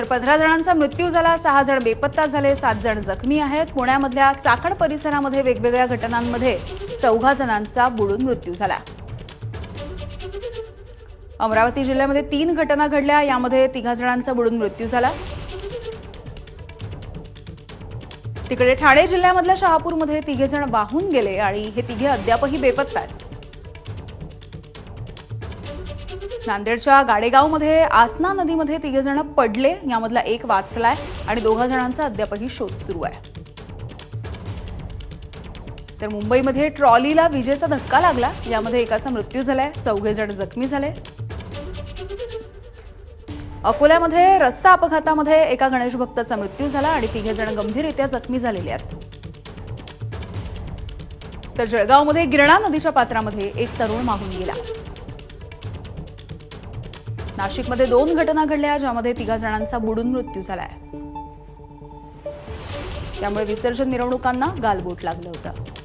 तर पंधरा जणांचा मृत्यू झाला सहा जण बेपत्ता झाले सात जण जखमी आहेत. पुण्यामधल्या चाकण परिसरामध्ये वेगवेगळ्या घटनांमध्ये चौघा जणांचा बुडून मृत्यू झाला. अमरावती जिल्ह्यामध्ये तीन घटना घडल्या यामध्ये तिघा जणांचा बुडून मृत्यू झाला. तिकडे ठाणे जिल्ह्यामधल्या शहापूरमध्ये तिघे जण वाहून गेले आणि हे तिघे अद्यापही बेपत्ता आहेत. नांदेडच्या गाडेगावमध्ये आसना नदीमध्ये तिघे जण पडले. यामधला एक वाचलाय आणि दोघा जणांचा अद्यापही शोध सुरू आहे. तर मुंबईमध्ये ट्रॉलीला विजेचा धक्का लागला. यामध्ये एकाचा मृत्यू झालाय. चौघे जण जखमी झाले. अकोल्यामध्ये रस्ता अपघातामध्ये एका गणेश भक्ताचा मृत्यू झाला आणि तिघे जण गंभीररित्या जखमी झालेले आहेत. तर जळगावमध्ये गिरणा नदीच्या पात्रामध्ये एक तरुण माहून गेला. नाशिकमध्ये दोन घटना घडल्या ज्यामध्ये तिघा जणांचा बुडून मृत्यू झालाय. त्यामुळे विसर्जन मिरवणुकांना गालबोट लागलं होतं.